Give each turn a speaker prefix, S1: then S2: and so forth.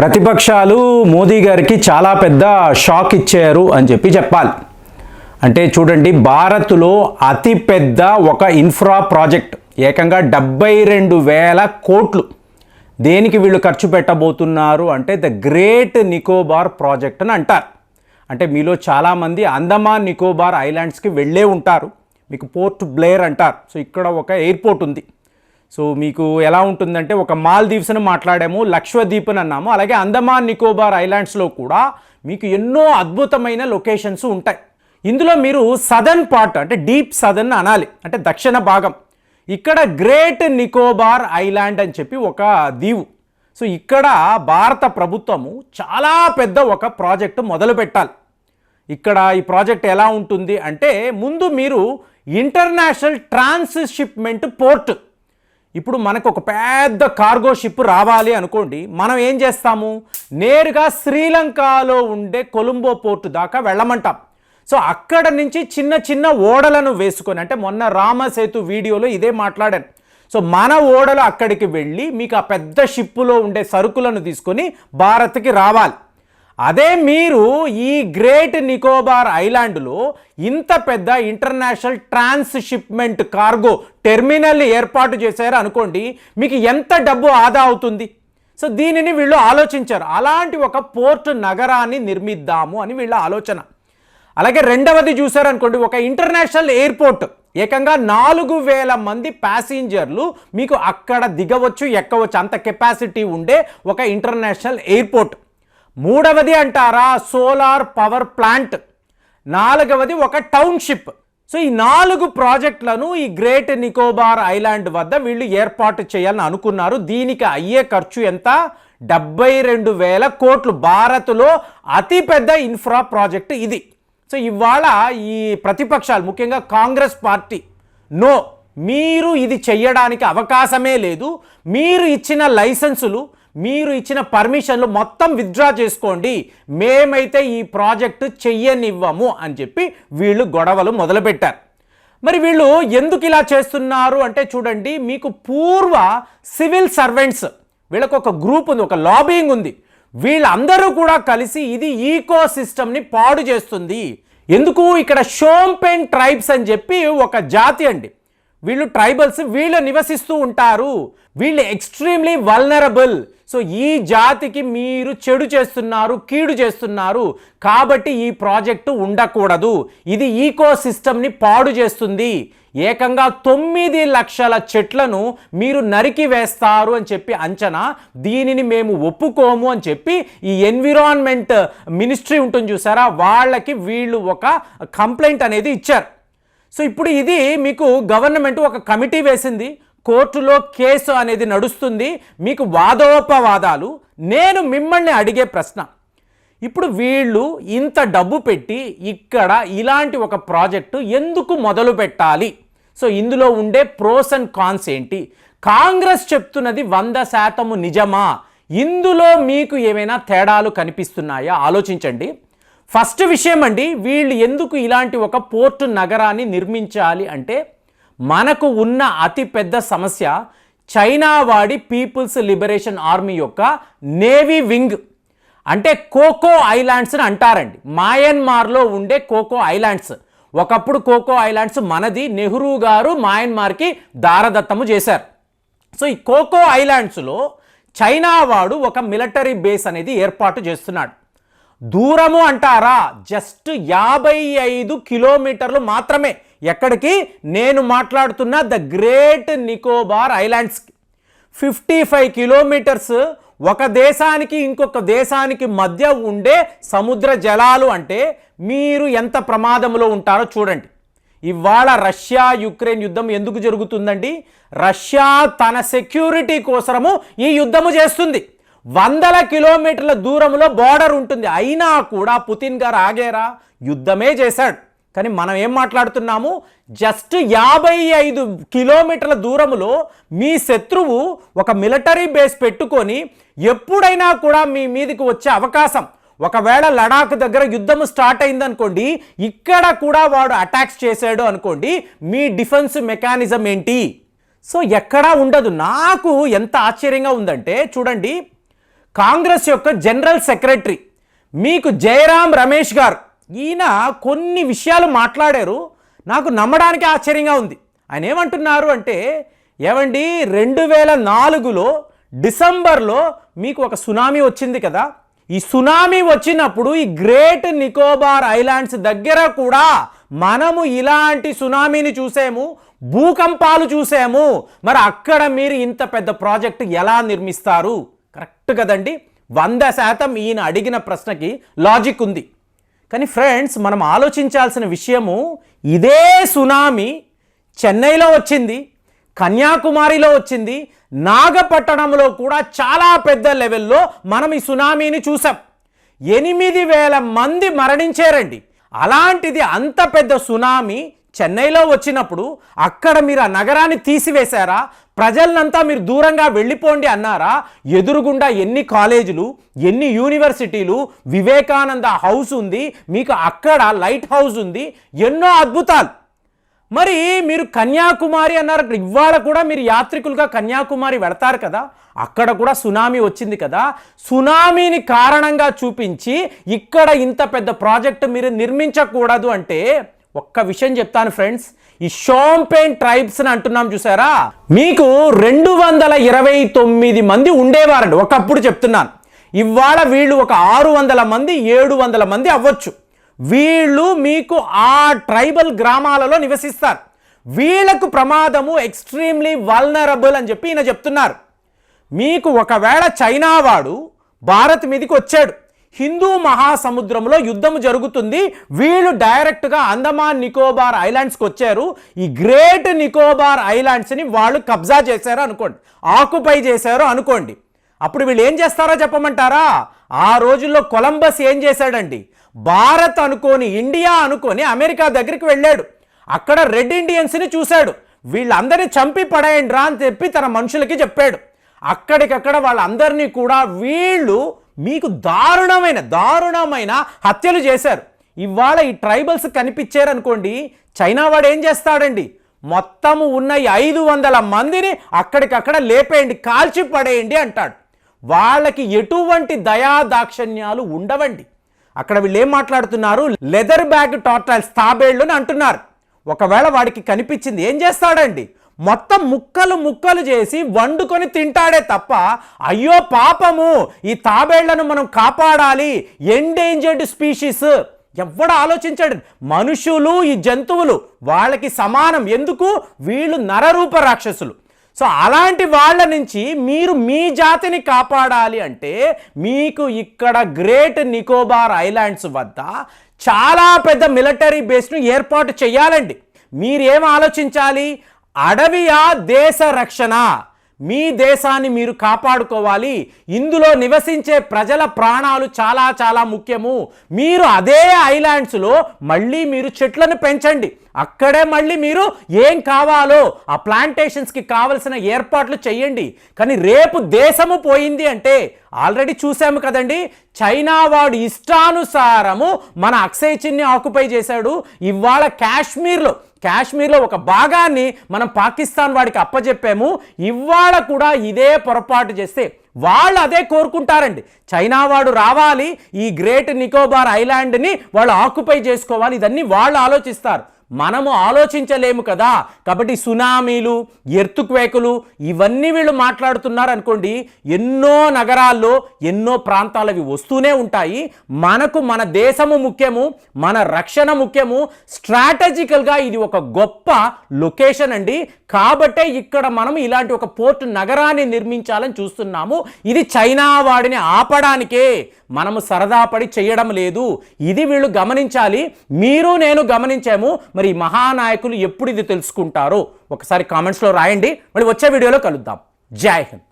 S1: ప్రతిపక్షాలు మోదీ గారికి చాలా పెద్ద షాక్ ఇచ్చారు అని చెప్పి చెప్పాలి. అంటే చూడండి భారత్లో అతిపెద్ద ఒక ఇన్ఫ్రా ప్రాజెక్ట్ ఏకంగా డెబ్బై రెండు వేల కోట్లు దేనికి వీళ్ళు ఖర్చు పెట్టబోతున్నారు అంటే ద గ్రేట్ నికోబార్ ప్రాజెక్ట్ అని అంటారు. అంటే మీలో చాలామంది అండమాన్ నికోబార్ ఐలాండ్స్కి వెళ్ళే ఉంటారు. మీకు పోర్ట్ బ్లేర్ అంటారు. సో ఇక్కడ ఒక ఎయిర్పోర్ట్ ఉంది. సో మీకు ఎలా ఉంటుందంటే ఒక మాల్దీవ్స్ని మాట్లాడాము లక్షద్వీప్ అని అన్నాము. అలాగే అండమాన్ నికోబార్ ఐలాండ్స్లో కూడా మీకు ఎన్నో అద్భుతమైన లొకేషన్స్ ఉంటాయి. ఇందులో మీరు సదర్న్ పార్ట్ అంటే డీప్ సదర్న్ అనాలి అంటే దక్షిణ భాగం. ఇక్కడ గ్రేట్ నికోబార్ ఐలాండ్ అని చెప్పి ఒక దీవు. సో ఇక్కడ భారత ప్రభుత్వము చాలా పెద్ద ఒక ప్రాజెక్టు మొదలు పెట్టాలి. ఇక్కడ ఈ ప్రాజెక్ట్ ఎలా ఉంటుంది అంటే ముందు మీరు ఇంటర్నేషనల్ ట్రాన్స్షిప్మెంట్ పోర్ట్ ఇప్పుడు మనకు ఒక పెద్ద కార్గో షిప్ రావాలి అనుకోండి మనం ఏం చేస్తాము? నేరుగా శ్రీలంకలో ఉండే కొలంబో పోర్టు దాకా వెళ్ళమంటాం. సో అక్కడ నుంచి చిన్న చిన్న ఓడలను వేసుకొని అంటే మొన్న రామసేతు వీడియోలో ఇదే మాట్లాడాను. సో మన ఓడలు అక్కడికి వెళ్ళి మీకు ఆ పెద్ద షిప్పులో ఉండే సరుకులను తీసుకొని భారత్కి రావాలి. అదే మీరు ఈ గ్రేట్ నికోబార్ ఐలాండ్లో ఇంత పెద్ద ఇంటర్నేషనల్ ట్రాన్స్షిప్మెంట్ కార్గో టెర్మినల్ ఏర్పాటు చేశారు అనుకోండి మీకు ఎంత డబ్బు ఆదా అవుతుంది? సో దీనిని వీళ్ళు ఆలోచించారు. అలాంటి ఒక పోర్ట్ నగరాన్ని నిర్మిద్దాము అని వీళ్ళ ఆలోచన. అలాగే రెండవది చూసారనుకోండి ఒక ఇంటర్నేషనల్ ఎయిర్పోర్ట్. ఏకంగా నాలుగు వేల మంది ప్యాసింజర్లు మీకు అక్కడ దిగవచ్చు ఎక్కవచ్చు అంత కెపాసిటీ ఉండే ఒక ఇంటర్నేషనల్ ఎయిర్పోర్ట్. మూడవది అంటారా? Solar power plant. నాలుగవది ఒక టౌన్షిప్. సో ఈ నాలుగు ప్రాజెక్టులను ఈ గ్రేట్ నికోబార్ ఐలాండ్ వద్ద వీళ్ళు ఏర్పాటు చేయాలని అనుకున్నారు. దీనికి అయ్యే ఖర్చు ఎంత? డెబ్బై రెండు వేల కోట్లు. భారత్లో అతిపెద్ద ఇన్ఫ్రా ప్రాజెక్ట్ ఇది. సో ఇవాళ ఈ ప్రతిపక్షాలు ముఖ్యంగా కాంగ్రెస్ పార్టీ నో మీరు ఇది చెయ్యడానికి అవకాశమే లేదు. మీరు ఇచ్చిన లైసెన్సులు మీరు ఇచ్చిన పర్మిషన్లు మొత్తం విత్డ్రా చేసుకోండి. మేమైతే ఈ ప్రాజెక్టు చెయ్యనివ్వము అని చెప్పి వీళ్ళు గొడవలు మొదలుపెట్టారు. మరి వీళ్ళు ఎందుకు ఇలా చేస్తున్నారు అంటే చూడండి మీకు పూర్వ సివిల్ సర్వెంట్స్ వీళ్ళకు ఒక గ్రూప్ ఉంది ఒక లాబింగ్ ఉంది. వీళ్ళందరూ కూడా కలిసి ఇది ఈకో సిస్టమ్ని పాడు చేస్తుంది. ఎందుకు? ఇక్కడ షోంపెన్ ట్రైబ్స్ అని చెప్పి ఒక జాతి అండి. వీళ్ళు ట్రైబల్స్ వీళ్ళు నివసిస్తూ ఉంటారు. వీళ్ళు ఎక్స్ట్రీమ్లీ వల్నరబుల్. సో ఈ జాతికి మీరు చెడు చేస్తున్నారు కీడు చేస్తున్నారు కాబట్టి ఈ ప్రాజెక్టు ఉండకూడదు. ఇది ఈకో సిస్టమ్ని పాడు చేస్తుంది. ఏకంగా తొమ్మిది లక్షల చెట్లను మీరు నరికి వేస్తారు అని చెప్పి అంచనా దీనిని మేము ఒప్పుకోము అని చెప్పి ఈ ఎన్విరాన్మెంట్ మినిస్ట్రీ ఉంటుంది చూసారా వాళ్ళకి వీళ్ళు ఒక కంప్లైంట్ అనేది ఇచ్చారు. సో ఇప్పుడు ఇది మీకు గవర్నమెంట్ ఒక కమిటీ వేసింది. కోర్టులో కేసు అనేది నడుస్తుంది మీకు వాదోపవాదాలు నేను మిమ్మల్ని అడిగే ప్రశ్న. ఇప్పుడు వీళ్ళు ఇంత డబ్బు పెట్టి ఇక్కడ ఇలాంటి ఒక ప్రాజెక్టు ఎందుకు మొదలు పెట్టాలి? సో ఇందులో ఉండే ప్రోస్ అండ్ కాన్స్ ఏంటి? కాంగ్రెస్ చెప్తున్నది వంద శాతము నిజమా? ఇందులో మీకు ఏమైనా తేడాలు కనిపిస్తున్నాయా? ఆలోచించండి. ఫస్ట్ విషయం అండి వీళ్ళు ఎందుకు ఇలాంటి ఒక పోర్టు నగరాన్ని నిర్మించాలి అంటే మనకు ఉన్న అతి పెద్ద సమస్య చైనా వాడి పీపుల్స్ లిబరేషన్ ఆర్మీ యొక్క నేవీ వింగ్. అంటే కోకో ఐలాండ్స్ అని అంటారండి. మాయన్మార్లో ఉండే కోకో ఐలాండ్స్. ఒకప్పుడు కోకో ఐలాండ్స్ మనది. నెహ్రూ గారు మాయన్మార్కి దారదత్తము చేశారు. సో ఈ కోకో ఐలాండ్స్లో చైనా వాడు ఒక మిలిటరీ బేస్ అనేది ఏర్పాటు చేస్తున్నాడు. దూరము అంటారా? జస్ట్ యాభై ఐదు కిలోమీటర్లు మాత్రమే. ఎక్కడికి? నేను మాట్లాడుతున్న ద గ్రేట్ నికోబార్ ఐలాండ్స్కి. ఫిఫ్టీ ఫైవ్ కిలోమీటర్స్ ఒక దేశానికి ఇంకొక దేశానికి మధ్య ఉండే సముద్ర జలాలు అంటే మీరు ఎంత ప్రమాదంలో ఉంటారో చూడండి. ఇవాళ రష్యా యుక్రెయిన్ యుద్ధం ఎందుకు జరుగుతుందండి? రష్యా తన సెక్యూరిటీ కోసము ఈ యుద్ధము చేస్తుంది. వందల కిలోమీటర్ల దూరంలో బార్డర్ ఉంటుంది. అయినా కూడా పుతిన్ గారు ఆగేరా? యుద్ధమే చేశాడు. కానీ మనం ఏం మాట్లాడుతున్నాము? జస్ట్ యాభై ఐదు కిలోమీటర్ల దూరంలో మీ శత్రువు ఒక మిలిటరీ బేస్ పెట్టుకొని ఎప్పుడైనా కూడా మీ మీదకి వచ్చే అవకాశం. ఒకవేళ లడాక్ దగ్గర యుద్ధం స్టార్ట్ అయిందనుకోండి ఇక్కడ కూడా వాడు అటాక్స్ చేశాడు అనుకోండి మీ డిఫెన్స్ మెకానిజం ఏంటి? సో ఎక్కడా ఉండదు. నాకు ఎంత ఆశ్చర్యంగా ఉందంటే చూడండి కాంగ్రెస్ యొక్క జనరల్ సెక్రటరీ మీకు జయరాం రమేష్ గారు. ఈయన కొన్ని విషయాలు మాట్లాడారు. నాకు నమ్మడానికి ఆశ్చర్యంగా ఉంది. ఆయన ఏమంటున్నారు అంటే ఏమండి రెండు వేల నాలుగులో డిసెంబర్లో మీకు ఒక సునామీ వచ్చింది కదా. ఈ సునామీ వచ్చినప్పుడు ఈ గ్రేట్ నికోబార్ ఐలాండ్స్ దగ్గర కూడా మనము ఇలాంటి సునామీని చూసాము. భూకంపాలు చూసాము. మరి అక్కడ మీరు ఇంత పెద్ద ప్రాజెక్ట్ ఎలా నిర్మిస్తారు? కరెక్ట్ కదండి? వంద శాతం ఈయన అడిగిన ప్రశ్నకి లాజిక్ ఉంది. కానీ ఫ్రెండ్స్ మనం ఆలోచించాల్సిన విషయము ఇదే సునామీ. చెన్నైలో వచ్చింది కన్యాకుమారిలో వచ్చింది నాగపట్టణంలో కూడా చాలా పెద్ద లెవెల్లో మనం ఈ సునామీని చూసాం. ఎనిమిది వేల మంది మరణించారండి. అలాంటిది అంత పెద్ద సునామీ చెన్నైలో వచ్చినప్పుడు అక్కడ మీరు ఆ నగరాన్ని తీసివేశారా? ప్రజలనంతా మీరు దూరంగా వెళ్ళిపోండి అన్నారా? ఎదురుగుండా ఎన్ని కాలేజీలు ఎన్ని యూనివర్సిటీలు వివేకానంద హౌస్ ఉంది మీకు అక్కడ లైట్ హౌస్ ఉంది ఎన్నో అద్భుతాలు. మరి మీరు కన్యాకుమారి అన్నారు అక్కడ ఇవాళ కూడా మీరు యాత్రికులుగా కన్యాకుమారి వెడతారు కదా? అక్కడ కూడా సునామీ వచ్చింది కదా? సునామీని కారణంగా చూపించి ఇక్కడ ఇంత పెద్ద ప్రాజెక్ట్ మీరు నిర్మించకూడదు అంటే ఒక్క విషయం చెప్తాను ఫ్రెండ్స్ ఈ షోంపేన్ ట్రైబ్స్ అని అంటున్నాం చూసారా? మీకు రెండు వందల ఇరవై తొమ్మిది మంది ఉండేవారండి ఒకప్పుడు చెప్తున్నాను. ఇవాళ వీళ్ళు ఒక ఆరు వందల మంది ఏడు వందల మంది అవ్వచ్చు. వీళ్ళు మీకు ఆ ట్రైబల్ గ్రామాలలో నివసిస్తారు. వీళ్ళకు ప్రమాదము ఎక్స్ట్రీమ్లీ వల్నరబుల్ అని చెప్పి ఈయన చెప్తున్నారు. మీకు ఒకవేళ చైనా వాడు భారత్ మీదకి వచ్చాడు హిందూ మహాసముద్రంలో యుద్ధం జరుగుతుంది. వీళ్ళు డైరెక్ట్గా అండమాన్ నికోబార్ ఐలాండ్స్కి వచ్చారు. ఈ గ్రేట్ నికోబార్ ఐలాండ్స్ని వాళ్ళు కబ్జా చేశారు అనుకోండి. ఆకుపై చేశారు అనుకోండి. అప్పుడు వీళ్ళు ఏం చేస్తారో చెప్పమంటారా? ఆ రోజుల్లో కొలంబస్ ఏం చేశాడండి? భారత్ అనుకోని ఇండియా అనుకొని అమెరికా దగ్గరికి వెళ్ళాడు. అక్కడ రెడ్ ఇండియన్స్ని చూశాడు. వీళ్ళందరినీ చంపి పడేయండి రా అని చెప్పి తన మనుషులకి చెప్పాడు. అక్కడికక్కడ వాళ్ళందరినీ కూడా వీళ్ళు మీకు దారుణమైన దారుణమైన హత్యలు చేశారు. ఇవాళ ఈ ట్రైబల్స్ కనిపించారనుకోండి చైనా వాడు ఏం చేస్తాడండి? మొత్తము ఉన్న ఈ ఐదు వందల మందిని అక్కడికక్కడ లేపేయండి కాల్చి పడేయండి అంటాడు. వాళ్ళకి ఎటువంటి దయా దాక్షణ్యాలు ఉండవండి. అక్కడ వీళ్ళు ఏం మాట్లాడుతున్నారు? లెదర్ బ్యాగ్ టార్టైల్స్ తాబేళ్ళు అని అంటున్నారు. ఒకవేళ వాడికి కనిపించింది ఏం చేస్తాడండి? మొత్తం ముక్కలు ముక్కలు చేసి వండుకొని తింటాడే తప్ప అయ్యో పాపము ఈ తాబేళ్ళను మనం కాపాడాలి ఎండేంజర్డ్ స్పీషీస్ ఎవడు ఆలోచించాడు? మనుషులు ఈ జంతువులు వాళ్ళకి సమానం. ఎందుకు? వీళ్ళు నరరూప రాక్షసులు. సో అలాంటి వాళ్ళ నుంచి మీరు మీ జాతిని కాపాడాలి అంటే మీకు ఇక్కడ గ్రేట్ నికోబార్ ఐలాండ్స్ వద్ద చాలా పెద్ద మిలిటరీ బేస్ను ఏర్పాటు చేయాలండి. మీరేం ఆలోచించాలి? అడవియా దేశ రక్షణ? మీ దేశాన్ని మీరు కాపాడుకోవాలి. ఇందులో నివసించే ప్రజల ప్రాణాలు చాలా చాలా ముఖ్యము. మీరు అదే ఐలాండ్స్లో మళ్ళీ మీరు చెట్లను పెంచండి. అక్కడే మళ్ళీ మీరు ఏం కావాలో ఆ ప్లాంటేషన్స్కి కావలసిన ఏర్పాట్లు చేయండి. కానీ రేపు దేశము పోయింది అంటే ఆల్రెడీ చూసాము కదండి చైనా వాడు ఇష్టానుసారము మన అక్షయ్ చిన్ని ఆక్యుపై చేశాడు. ఇవాళ కాశ్మీర్లో కాశ్మీర్లో ఒక భాగాన్ని మనం పాకిస్తాన్ వాడికి అప్పచెప్పాము ఇవాళ కూడా ఇదే పొరపాటు చేస్తే వాళ్ళు అదే కోరుకుంటారండి. చైనా వాడు రావాలి ఈ గ్రేట్ నికోబార్ ఐలాండ్ని వాళ్ళు ఆక్యుపై చేసుకోవాలి ఇదన్నీ వాళ్ళు ఆలోచిస్తారు. మనము ఆలోచించలేము కదా. కాబట్టి సునామీలు ఎర్తుక్వేకులు ఇవన్నీ వీళ్ళు మాట్లాడుతున్నారు అనుకోండి ఎన్నో నగరాల్లో ఎన్నో ప్రాంతాలు అవి వస్తూనే ఉంటాయి. మనకు మన దేశము ముఖ్యము మన రక్షణ ముఖ్యము. స్ట్రాటజికల్గా ఇది ఒక గొప్ప లొకేషన్ అండి. కాబట్టే ఇక్కడ మనం ఇలాంటి ఒక పోర్ట్ నగరాన్ని నిర్మించాలని చూస్తున్నాము. ఇది చైనా వాడిని ఆపడానికే మనము సరదాపడి చేయడం లేదు. ఇది వీళ్ళు గమనించాలి. మీరు నేను గమనించాము. మరి ఈ మహానాయకులు ఎప్పుడు ఇది తెలుసుకుంటారో ఒకసారి కామెంట్స్లో రాయండి. మళ్ళీ వచ్చే వీడియోలో కలుద్దాం. జై హింద్.